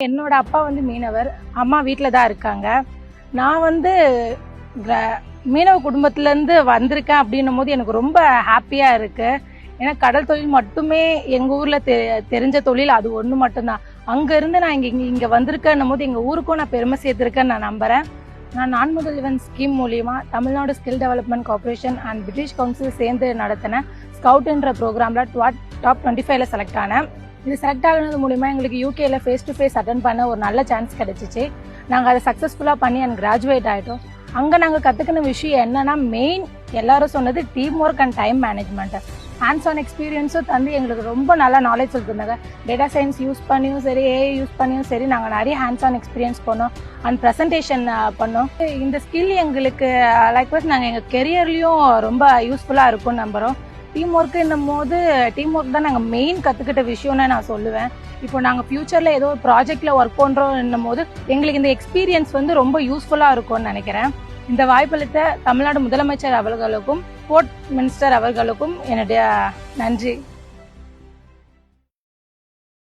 என்னோட அப்பா வந்து மீனவர் அம்மா வீட்டில் தான் இருக்காங்க. நான் வந்து கிர- மீனவ குடும்பத்துலேருந்து வந்திருக்கேன் அப்படின்னும் போது எனக்கு ரொம்ப ஹாப்பியாக இருக்குது ஏன்னா கடல் தொழில் மட்டுமே எங்கள் ஊரில் தெ தெரிஞ்ச தொழில் அது ஒன்று மட்டும்தான். அங்கேருந்து நான் இங்கே இங்கே இங்கே வந்திருக்கேன்னும் போது எங்கள் ஊருக்கும் நான் பெருமை சேர்த்துருக்கேன்னு நான் நம்புகிறேன் நான் நான் முதல்வன் ஸ்கீம் மூலிமா Tamil Nadu skill development corporation and British council சேர்ந்து நடத்தின ஸ்கவுட்ன்ற ப்ரோக்ராமில் டாப் டுவெண்ட்டி ஃபைவ்ல செலக்ட் ஆனேன். இது செலக்ட் ஆகினது மூலிமா எங்களுக்கு யூகேல ஃபேஸ் டு ஃபேஸ் அட்டன் பண்ண ஒரு நல்ல சான்ஸ் கிடைச்சிச்சு. நாங்கள் அதை சக்ஸஸ்ஃபுல்லாக பண்ணி எனக்கு கிராஜுவேட் ஆகிட்டோம் அங்கே நாங்கள் கற்றுக்கின விஷயம் என்னன்னா மெயின் எல்லாரும் சொன்னது team work and time management hands on எக்ஸ்பீரியன்ஸும் தந்து எங்களுக்கு ரொம்ப நல்ல நாலேஜ் சொல்லியிருந்தாங்க டேட்டா சயின்ஸ் யூஸ் பண்ணியும் சரி ஏஐ யூஸ் பண்ணியும் சரி நாங்கள் நிறைய ஹேண்ட்ஸ் ஆன் எக்ஸ்பீரியன்ஸ் பண்ணோம் அண்ட் ப்ரெசன்டேஷன் பண்ணோம். இந்த ஸ்கில் எங்களுக்கு லைக்வைஸ் நாங்கள் எங்கள் கெரியர்லேயும் ரொம்ப யூஸ்ஃபுல்லாக இருக்கும்னு நம்புகிறோம் டீம் ஒர்க்குன்னும் போது டீம் ஒர்க் தான் நாங்கள் மெயின் கற்றுக்கிட்ட விஷயம்னு நான் சொல்லுவேன். இப்போ நாங்கள் ஃப்யூச்சரில் ஏதோ ஒரு ப்ராஜெக்டில் ஒர்க் பண்ணுறோம் போது எங்களுக்கு இந்த எக்ஸ்பீரியன்ஸ் வந்து ரொம்ப யூஸ்ஃபுல்லாக இருக்கும்னு நினைக்கிறேன். இந்த வாய்ப்பளித்த தமிழ்நாடு முதலமைச்சர் அவர்களுக்கும் ஸ்போர்ட் மினிஸ்டர் அவர்களுக்கும் என்னுடைய நன்றி.